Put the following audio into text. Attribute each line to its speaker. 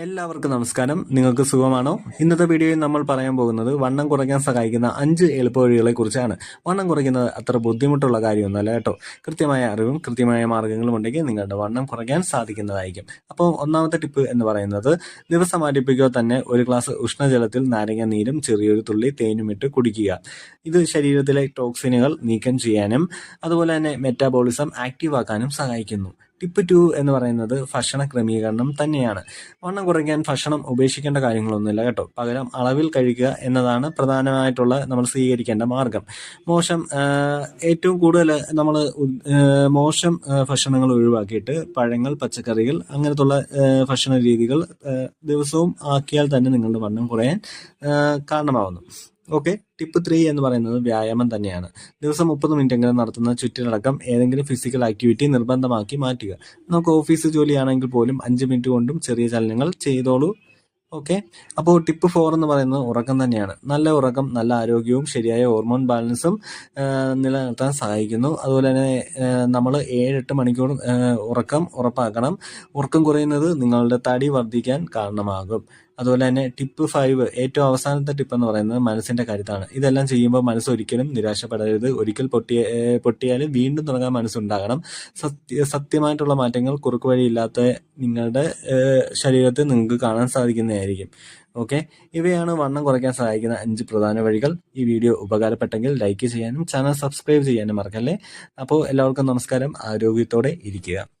Speaker 1: എല്ലാവർക്കും നമസ്കാരം. നിങ്ങൾക്ക് സുഖമാണോ? ഇന്നത്തെ വീഡിയോയിൽ നമ്മൾ പറയാൻ പോകുന്നത് വണ്ണം കുറയ്ക്കാൻ സഹായിക്കുന്ന അഞ്ച് എളുപ്പവഴികളെ കുറിച്ചാണ് വണ്ണം കുറയ്ക്കുന്നത് അത്ര ബുദ്ധിമുട്ടുള്ള കാര്യമൊന്നുമല്ല കേട്ടോ. കൃത്യമായ അറിവും കൃത്യമായ മാർഗങ്ങളും ഉണ്ടെങ്കിൽ നിങ്ങളുടെ വണ്ണം കുറയ്ക്കാൻ സാധിക്കുന്നതായിരിക്കും. അപ്പോൾ ഒന്നാമത്തെ ടിപ്പ് എന്ന് പറയുന്നത് ദിവസം ആരംഭിക്കുക തന്നെ ഒരു ഗ്ലാസ് ഉഷ്ണജലത്തിൽ നാരങ്ങ നീരും ചെറിയൊരു തുള്ളി തേനും ഇട്ട് കുടിക്കുക. ഇത് ശരീരത്തിലെ ടോക്സിനുകൾ നീക്കം ചെയ്യാനും അതുപോലെ തന്നെ മെറ്റാബോളിസം ആക്റ്റീവ് ആക്കാനും സഹായിക്കുന്നു. ടിപ്പ് ടു എന്ന് പറയുന്നത് ഭക്ഷണ ക്രമീകരണം തന്നെയാണ്. വണ്ണം കുറയ്ക്കാൻ ഭക്ഷണം ഉപേക്ഷിക്കേണ്ട കാര്യങ്ങളൊന്നുമില്ല കേട്ടോ. പകരം അളവിൽ കഴിക്കുക എന്നതാണ് പ്രധാനമായിട്ടുള്ള നമ്മൾ സ്വീകരിക്കേണ്ട മാർഗം. മോശം ഏറ്റവും കൂടുതൽ നമ്മൾ മോശം ഭക്ഷണങ്ങൾ ഒഴിവാക്കിയിട്ട് പഴങ്ങൾ പച്ചക്കറികൾ അങ്ങനത്തുള്ള ഭക്ഷണ രീതികൾ ദിവസവും ആക്കിയാൽ തന്നെ നിങ്ങളുടെ വണ്ണം കുറയാൻ കാരണമാവുന്നു. ഓക്കെ ടിപ്പ് ത്രീ എന്ന് പറയുന്നത് വ്യായാമം തന്നെയാണ്. ദിവസം മുപ്പത് മിനിറ്റ് എങ്കിലും നടത്തുന്ന ചുറ്റിനടക്കം ഏതെങ്കിലും ഫിസിക്കൽ ആക്ടിവിറ്റി നിർബന്ധമാക്കി മാറ്റുക. നമുക്ക് ഓഫീസ് ജോലിയാണെങ്കിൽ പോലും അഞ്ച് മിനിറ്റ് കൊണ്ടും ചെറിയ ചലനങ്ങൾ ചെയ്തോളൂ. ഓക്കെ അപ്പോൾ ടിപ്പ് ഫോർ എന്ന് പറയുന്നത് ഉറക്കം തന്നെയാണ്. നല്ല ഉറക്കം നല്ല ആരോഗ്യവും ശരിയായ ഹോർമോൺ ബാലൻസും നിലനിർത്താൻ സഹായിക്കുന്നു. അതുപോലെ തന്നെ നമ്മൾ ഏഴെട്ട് മണിക്കൂർ ഉറക്കം ഉറപ്പാക്കണം. ഉറക്കം കുറയുന്നത് നിങ്ങളുടെ തടി വർദ്ധിക്കാൻ കാരണമാകും. അതുപോലെ തന്നെ ടിപ്പ് ഫൈവ് ഏറ്റവും അവസാനത്തെ ടിപ്പ് എന്ന് പറയുന്നത് മനസ്സിന്റെ കരുത്താണ്. ഇതെല്ലാം ചെയ്യുമ്പോൾ മനസ്സ് ഒരിക്കലും നിരാശപ്പെടരുത്. ഒരിക്കൽ പൊട്ടിയ പൊട്ടിയാലും വീണ്ടും തുടങ്ങാൻ മനസ്സുണ്ടാകണം. സത്യ സത്യമായിട്ടുള്ള മാറ്റങ്ങൾ കുറുക്ക് വഴിയില്ലാത്ത നിങ്ങളുടെ ശരീരത്തെ ശരീരത്തിൽ നിങ്ങൾക്ക് കാണാൻ സാധിക്കുന്നതായിരിക്കും. ഓക്കെ? ഇവയാണ് വണ്ണം കുറയ്ക്കാൻ സഹായിക്കുന്ന അഞ്ച് പ്രധാന വഴികൾ. ഈ വീഡിയോ ഉപകാരപ്പെട്ടെങ്കിൽ ലൈക്ക് ചെയ്യാനും ചാനൽ സബ്സ്ക്രൈബ് ചെയ്യാനും മറക്കല്ലേ? അപ്പോൾ എല്ലാവർക്കും നമസ്കാരം. ആരോഗ്യത്തോടെ ഇരിക്കുക.